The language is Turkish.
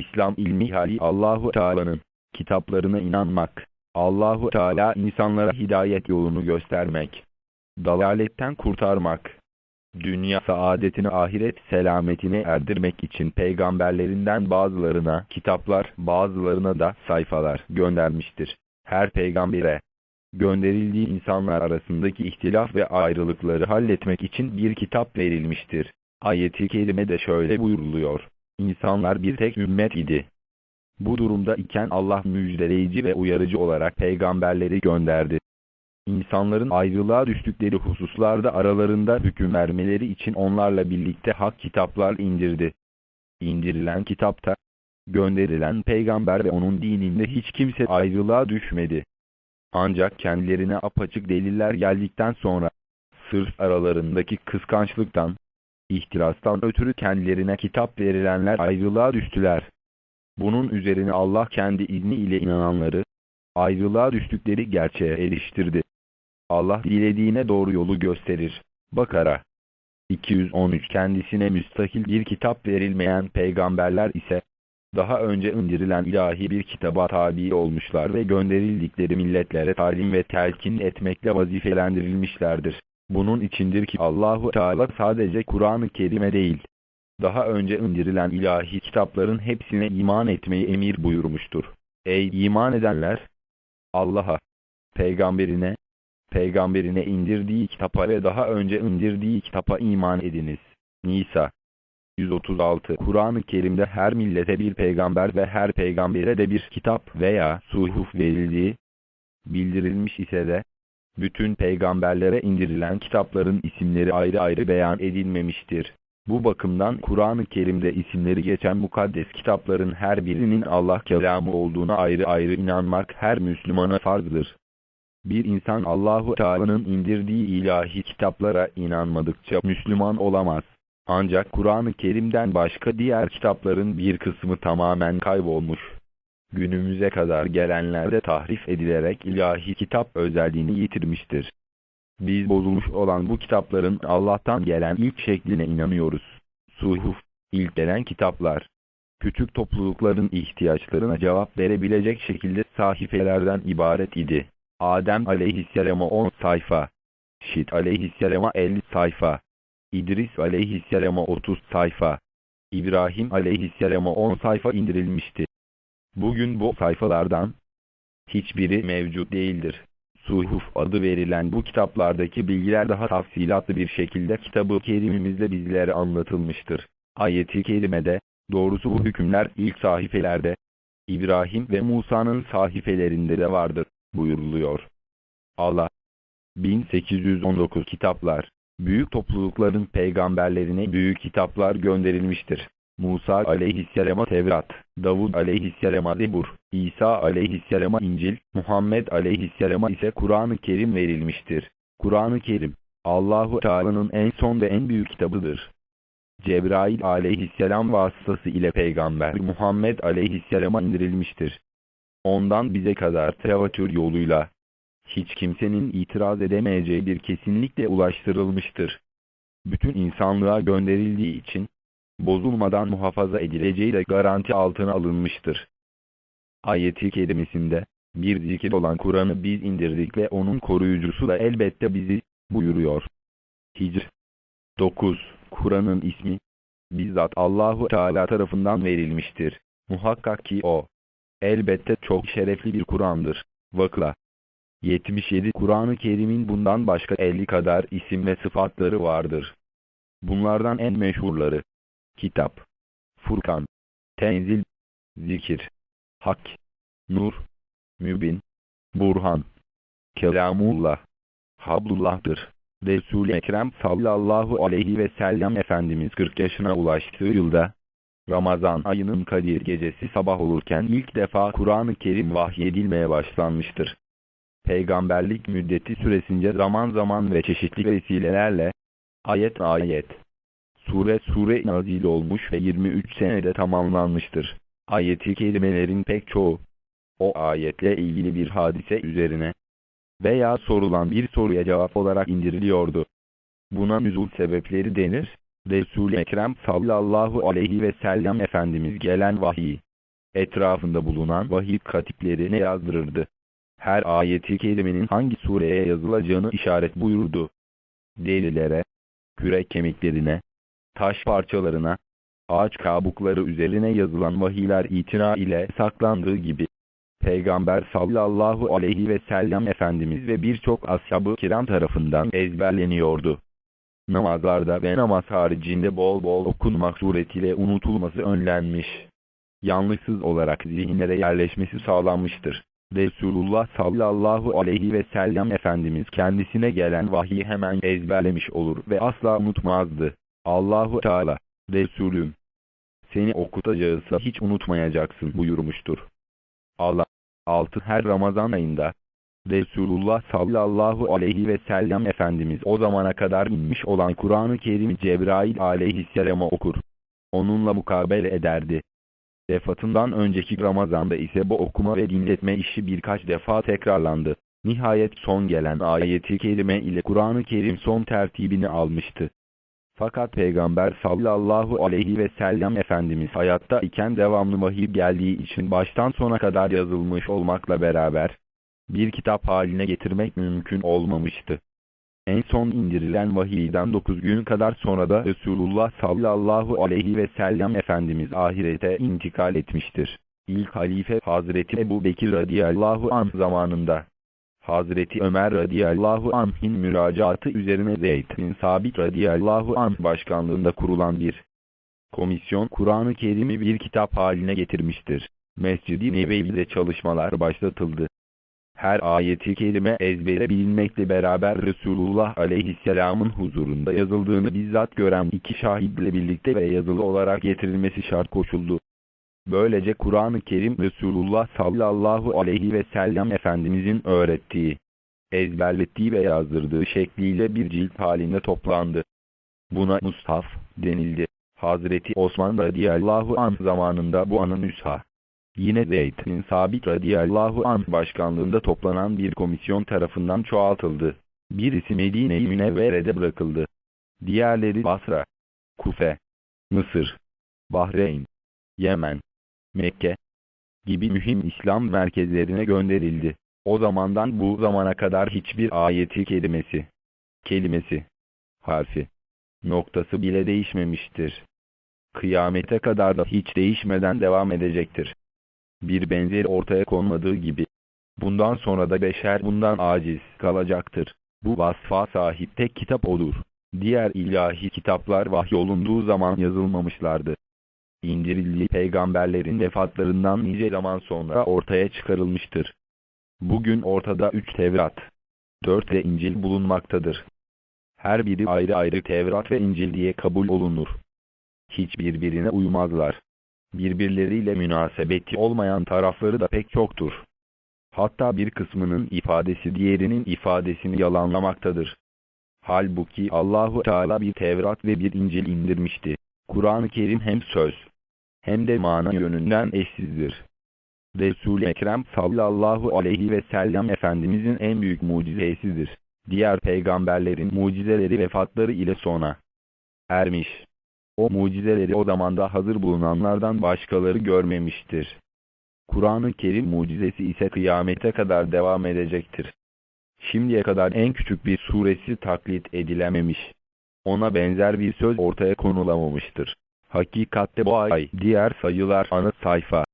İslam ilmi hali Allahu Teala'nın kitaplarına inanmak, Allahu Teala insanlara hidayet yolunu göstermek, dalaletten kurtarmak, dünya saadetini ahiret selametine erdirmek için peygamberlerinden bazılarına kitaplar, bazılarına da sayfalar göndermiştir. Her peygambere gönderildiği insanlar arasındaki ihtilaf ve ayrılıkları halletmek için bir kitap verilmiştir. Ayet-i kerimede şöyle buyuruluyor. İnsanlar bir tek ümmet idi. Bu durumda iken Allah müjdeleyici ve uyarıcı olarak peygamberleri gönderdi. İnsanların ayrılığa düştükleri hususlarda aralarında hüküm vermeleri için onlarla birlikte hak kitaplar indirdi. İndirilen kitapta, gönderilen peygamber ve onun dininde hiç kimse ayrılığa düşmedi. Ancak kendilerine apaçık deliller geldikten sonra, sırf aralarındaki kıskançlıktan, ihtirastan ötürü kendilerine kitap verilenler ayrılığa düştüler. Bunun üzerine Allah kendi izni ile inananları, ayrılığa düştükleri gerçeğe eriştirdi. Allah dilediğine doğru yolu gösterir. Bakara 213 Kendisine müstakil bir kitap verilmeyen peygamberler ise, daha önce indirilen ilahi bir kitaba tabi olmuşlar ve gönderildikleri milletlere talim ve telkin etmekle vazifelendirilmişlerdir. Bunun içindir ki Allahu Teala sadece Kur'an-ı Kerim'e değil, daha önce indirilen ilahi kitapların hepsine iman etmeyi emir buyurmuştur. Ey iman edenler! Allah'a, peygamberine, peygamberine indirdiği kitapa ve daha önce indirdiği kitapa iman ediniz. Nisa 136 Kur'an-ı Kerim'de her millete bir peygamber ve her peygambere de bir kitap veya suhuf verildiği bildirilmiş ise de, bütün peygamberlere indirilen kitapların isimleri ayrı ayrı beyan edilmemiştir. Bu bakımdan Kur'an-ı Kerim'de isimleri geçen mukaddes kitapların her birinin Allah kelamı olduğuna ayrı ayrı inanmak her Müslümana farzdır. Bir insan Allahu Teala'nın indirdiği ilahi kitaplara inanmadıkça Müslüman olamaz. Ancak Kur'an-ı Kerim'den başka diğer kitapların bir kısmı tamamen kaybolmuş. Günümüze kadar gelenlerde tahrif edilerek ilahi kitap özelliğini yitirmiştir. Biz bozulmuş olan bu kitapların Allah'tan gelen ilk şekline inanıyoruz. Suhuf, ilk gelen kitaplar, küçük toplulukların ihtiyaçlarına cevap verebilecek şekilde sahifelerden ibaret idi. Adem aleyhisselama 10 sayfa, Şit aleyhisselama 50 sayfa, İdris aleyhisselama 30 sayfa, İbrahim aleyhisselama 10 sayfa indirilmişti. Bugün bu sayfalardan hiçbiri mevcut değildir. Suhuf adı verilen bu kitaplardaki bilgiler daha tafsilatlı bir şekilde kitabı kerimimizde bizlere anlatılmıştır. Ayet-i kerimede, doğrusu bu hükümler ilk sahifelerde, İbrahim ve Musa'nın sahifelerinde de vardır, buyuruluyor. Allah, 1819 kitaplar, büyük toplulukların peygamberlerine büyük kitaplar gönderilmiştir. Musa aleyhisselama Tevrat, Davud aleyhisselama Zebur, İsa aleyhisselama İncil, Muhammed aleyhisselama ise Kur'an-ı Kerim verilmiştir. Kur'an-ı Kerim, Allahu Teala'nın en son ve en büyük kitabıdır. Cebrail aleyhisselam vasıtası ile peygamber Muhammed aleyhisselama indirilmiştir. Ondan bize kadar tevatür yoluyla, hiç kimsenin itiraz edemeyeceği bir kesinlikle ulaştırılmıştır. Bütün insanlığa gönderildiği için, bozulmadan muhafaza edileceği de garanti altına alınmıştır. Ayet-i kerimesinde, bir zikir olan Kur'an'ı biz indirdik ve onun koruyucusu da elbette bizi, buyuruyor. Hicr 9. Kur'an'ın ismi, bizzat Allahu Teala tarafından verilmiştir. Muhakkak ki o, elbette çok şerefli bir Kur'an'dır. Vakla 77 Kur'an-ı Kerim'in bundan başka 50 kadar isim ve sıfatları vardır. Bunlardan en meşhurları, kitap, Furkan, Tenzil, Zikir, Hak, Nur, Mübin, Burhan, Kelamullah, Hablullah'tır. Resul-i Ekrem sallallahu aleyhi ve sellem Efendimiz 40 yaşına ulaştığı yılda, Ramazan ayının Kadir gecesi sabah olurken ilk defa Kur'an-ı Kerim vahyedilmeye başlanmıştır. Peygamberlik müddeti süresince zaman zaman ve çeşitli vesilelerle, ayet ayet, sure sure nazil olmuş ve 23 senede tamamlanmıştır. Ayeti kelimelerin pek çoğu, o ayetle ilgili bir hadise üzerine veya sorulan bir soruya cevap olarak indiriliyordu. Buna nüzul sebepleri denir. Resul-i Ekrem sallallahu aleyhi ve sellem Efendimiz gelen vahiy, etrafında bulunan vahiy katiplerine yazdırırdı. Her ayeti kerimenin hangi sureye yazılacağını işaret buyurdu. Delilere, kürek kemiklerine, taş parçalarına, ağaç kabukları üzerine yazılan vahiyler itina ile saklandığı gibi, Peygamber sallallahu aleyhi ve sellem Efendimiz ve birçok ashab-ı kiram tarafından ezberleniyordu. Namazlarda ve namaz haricinde bol bol okunmak suretiyle unutulması önlenmiş. Yanlışsız olarak zihinlere yerleşmesi sağlanmıştır. Resulullah sallallahu aleyhi ve sellem Efendimiz kendisine gelen vahyi hemen ezberlemiş olur ve asla unutmazdı. Allahu Teala, Resulüm, seni okutacağızsa hiç unutmayacaksın buyurmuştur. Allah, 6 her Ramazan ayında, Resulullah sallallahu aleyhi ve sellem Efendimiz o zamana kadar inmiş olan Kur'an-ı Kerim'i Cebrail aleyhisselama okur. Onunla mukabele ederdi. Vefatından önceki Ramazan'da ise bu okuma ve dinletme işi birkaç defa tekrarlandı. Nihayet son gelen ayeti kerime ile Kur'an-ı Kerim son tertibini almıştı. Fakat Peygamber sallallahu aleyhi ve sellem Efendimiz hayatta iken devamlı vahiy geldiği için baştan sona kadar yazılmış olmakla beraber, bir kitap haline getirmek mümkün olmamıştı. En son indirilen vahiyden 9 gün kadar sonra da Resulullah sallallahu aleyhi ve sellem Efendimiz ahirete intikal etmiştir. İlk halife Hazreti Ebu Bekir radıyallahu anh zamanında. Hazreti Ömer radıyallahu anh'in müracaatı üzerine Zeyd bin Sabit radıyallahu anh başkanlığında kurulan bir komisyon Kur'an-ı Kerim'i bir kitap haline getirmiştir. Mescid-i Nebevi'de çalışmalar başlatıldı. Her ayeti kelime ezbere bilinmekle beraber Resulullah aleyhisselamın huzurunda yazıldığını bizzat gören iki şahitle birlikte ve yazılı olarak getirilmesi şart koşuldu. Böylece Kur'an-ı Kerim Resulullah sallallahu aleyhi ve sellem Efendimizin öğrettiği, ezberlettiği ve yazdırdığı şekliyle bir cilt halinde toplandı. Buna Mushaf denildi. Hazreti Osman radıyallahu anh zamanında bu anı nüsha. Yine Zeyd bin Sabit radıyallahu anh başkanlığında toplanan bir komisyon tarafından çoğaltıldı. Birisi Medine-i Münevvere'de bırakıldı. Diğerleri Basra, Kufe, Mısır, Bahreyn, Yemen, Mekke gibi mühim İslam merkezlerine gönderildi. O zamandan bu zamana kadar hiçbir ayeti kelimesi, kelimesi, harfi, noktası bile değişmemiştir. Kıyamete kadar da hiç değişmeden devam edecektir. Bir benzeri ortaya konmadığı gibi, bundan sonra da beşer bundan aciz kalacaktır. Bu vasfa sahip tek kitap olur. Diğer ilahi kitaplar vahyolunduğu zaman yazılmamışlardı indirildiği peygamberlerin vefatlarından nice zaman sonra ortaya çıkarılmıştır. Bugün ortada üç Tevrat, dört de İncil bulunmaktadır. Her biri ayrı ayrı Tevrat ve İncil diye kabul olunur. Hiç birbirine uymazlar. Birbirleriyle münasebeti olmayan tarafları da pek çoktur. Hatta bir kısmının ifadesi diğerinin ifadesini yalanlamaktadır. Halbuki Allahu Teala bir Tevrat ve bir İncil indirmişti. Kur'an-ı Kerim hem söz hem de mana yönünden eşsizdir. Resul-i Ekrem sallallahu aleyhi ve sellem Efendimizin en büyük mucizesidir. Diğer peygamberlerin mucizeleri vefatları ile sona ermiş. O mucizeleri o zamanda hazır bulunanlardan başkaları görmemiştir. Kur'an-ı Kerim mucizesi ise kıyamete kadar devam edecektir. Şimdiye kadar en küçük bir suresi taklit edilememiş. Ona benzer bir söz ortaya konulamamıştır. Hakikatte bu ay diğer sayılar ana sayfa